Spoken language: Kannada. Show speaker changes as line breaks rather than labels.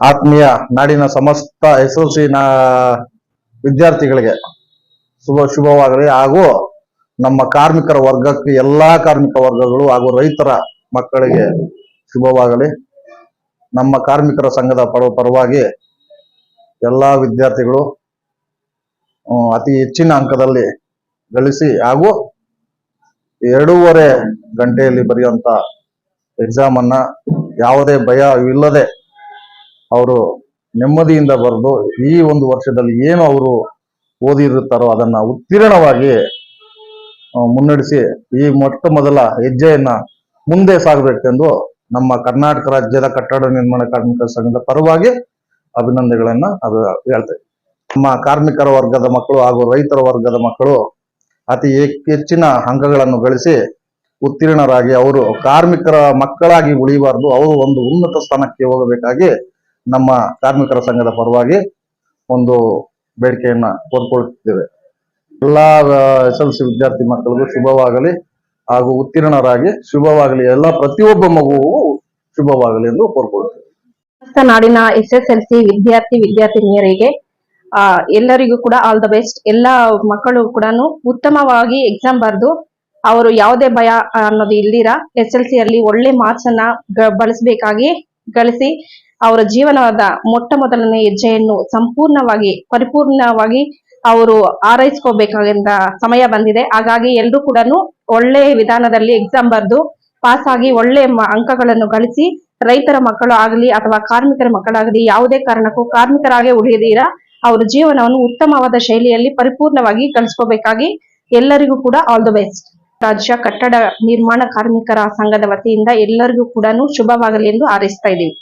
ಆತ್ಮೀಯ ನಾಡಿನ ಸಮಸ್ತ ಎಸ್ ಎಲ್ ಸಿ ನ ವಿದ್ಯಾರ್ಥಿಗಳಿಗೆ ಶುಭ ಶುಭವಾಗಲಿ. ಹಾಗೂ ನಮ್ಮ ಕಾರ್ಮಿಕರ ವರ್ಗಕ್ಕೆ ಎಲ್ಲಾ ಕಾರ್ಮಿಕ ವರ್ಗಗಳು ಹಾಗೂ ರೈತರ ಮಕ್ಕಳಿಗೆ ಶುಭವಾಗಲಿ. ನಮ್ಮ ಕಾರ್ಮಿಕರ ಸಂಘದ ಪರ, ಪರವಾಗಿ ಎಲ್ಲಾ ವಿದ್ಯಾರ್ಥಿಗಳು ಅತಿ ಹೆಚ್ಚಿನ ಅಂಕದಲ್ಲಿ ಗಳಿಸಿ ಹಾಗೂ ಎರಡೂವರೆ ಗಂಟೆಯಲ್ಲಿ ಬರೆಯುವಂತ ಎಕ್ಸಾಮ್ ಅನ್ನ ಯಾವುದೇ ಭಯ ಇಲ್ಲದೆ ಅವರು ನೆಮ್ಮದಿಯಿಂದ ಬರೆದು ಈ ಒಂದು ವರ್ಷದಲ್ಲಿ ಏನು ಅವರು ಓದಿರುತ್ತಾರೋ ಅದನ್ನು ಉತ್ತೀರ್ಣವಾಗಿ ಮುನ್ನಡೆಸಿ ಈ ಮೊಟ್ಟ ಮೊದಲ ಹೆಜ್ಜೆಯನ್ನು ಮುಂದೆ ಸಾಗಬೇಕೆಂದು ನಮ್ಮ ಕರ್ನಾಟಕ ರಾಜ್ಯದ ಕಟ್ಟಡ ನಿರ್ಮಾಣ ಕಾರ್ಮಿಕರ ಸಂಘದ ಪರವಾಗಿ ಅಭಿನಂದನೆಗಳನ್ನ ಅದು ಹೇಳ್ತೇವೆ. ನಮ್ಮ ಕಾರ್ಮಿಕರ ವರ್ಗದ ಮಕ್ಕಳು ಹಾಗೂ ರೈತರ ವರ್ಗದ ಮಕ್ಕಳು ಅತಿ ಹೆಚ್- ಹೆಚ್ಚಿನ ಅಂಕಗಳನ್ನು ಗಳಿಸಿ ಉತ್ತೀರ್ಣರಾಗಿ ಅವರು ಕಾರ್ಮಿಕರ ಮಕ್ಕಳಾಗಿ ಉಳಿಬಾರ್ದು. ಅವರು ಒಂದು ಉನ್ನತ ಸ್ಥಾನಕ್ಕೆ ಹೋಗಬೇಕಾಗಿ ನಮ್ಮ ಕಾರ್ಮಿಕರ ಸಂಘದ ಪರವಾಗಿ ಒಂದು ಬೇಡಿಕೆಯನ್ನ ಕೋರ್ಕೊಳ್ತಿದ್ದೇವೆ ಎಲ್ಲಾ ಎಸ್ ಎಲ್ ಸಿ ವಿದ್ಯಾರ್ಥಿ ಮಕ್ಕಳಿಗೂ ಶುಭವಾಗಲಿ ಹಾಗೂ ಉತ್ತೀರ್ಣರಾಗಿ ಶುಭವಾಗಲಿ. ಎಲ್ಲ, ಪ್ರತಿಯೊಬ್ಬ ಮಗುವು ಶುಭವಾಗಲಿ ಎಂದು ಕೋರ್ಕೊಳ್ತೇವೆ.
ನಾಡಿನ ಎಸ್ ಎಸ್ ಎಲ್ ಸಿ ವಿದ್ಯಾರ್ಥಿ ವಿದ್ಯಾರ್ಥಿನಿಯರಿಗೆ ಎಲ್ಲರಿಗೂ ಕೂಡ ಆಲ್ ದ ಬೆಸ್ಟ್ ಎಲ್ಲ ಮಕ್ಕಳು ಕೂಡ ಉತ್ತಮವಾಗಿ ಎಕ್ಸಾಮ್ ಬರೆದು ಅವರು ಯಾವುದೇ ಭಯ ಅನ್ನೋದು ಇಲ್ದಿರ? ಎಸ್ ಎಲ್ ಸಿ ಅಲ್ಲಿ ಒಳ್ಳೆ ಮಾರ್ಕ್ಸ್ ಅನ್ನ ಬಳಸಬೇಕಾಗಿ ಗಳಿಸಿ ಅವರ ಜೀವನದ ಮೊಟ್ಟ ಮೊದಲನೇ ಹೆಜ್ಜೆಯನ್ನು ಸಂಪೂರ್ಣವಾಗಿ, ಪರಿಪೂರ್ಣವಾಗಿ ಅವರು ಆರೈಸ್ಕೋಬೇಕಾದ ಸಮಯ ಬಂದಿದೆ. ಹಾಗಾಗಿ ಎಲ್ಲರೂ ಕೂಡ ಒಳ್ಳೆ ವಿಧಾನದಲ್ಲಿ ಎಕ್ಸಾಮ್ ಬರೆದು ಪಾಸ್ ಆಗಿ ಒಳ್ಳೆ ಅಂಕಗಳನ್ನು ಗಳಿಸಿ ರೈತರ ಮಕ್ಕಳು ಆಗಲಿ ಅಥವಾ ಕಾರ್ಮಿಕರ ಮಕ್ಕಳಾಗಲಿ ಯಾವುದೇ ಕಾರಣಕ್ಕೂ ಕಾರ್ಮಿಕರಾಗೆ ಉಳಿಯದಿರ ಅವರ ಜೀವನವನ್ನು ಉತ್ತಮವಾದ ಶೈಲಿಯಲ್ಲಿ ಪರಿಪೂರ್ಣವಾಗಿ ಕಳಿಸ್ಕೋಬೇಕಾಗಿ ಎಲ್ಲರಿಗೂ ಕೂಡ ಆಲ್ ದ ಬೆಸ್ಟ್ ರಾಜ್ಯ ಕಟ್ಟಡ ನಿರ್ಮಾಣ ಕಾರ್ಮಿಕರ ಸಂಘದ ವತಿಯಿಂದ ಎಲ್ಲರಿಗೂ ಕೂಡ ಶುಭವಾಗಲಿ ಎಂದು ಹಾರೈಸ್ತಾ ಇದ್ದೀವಿ.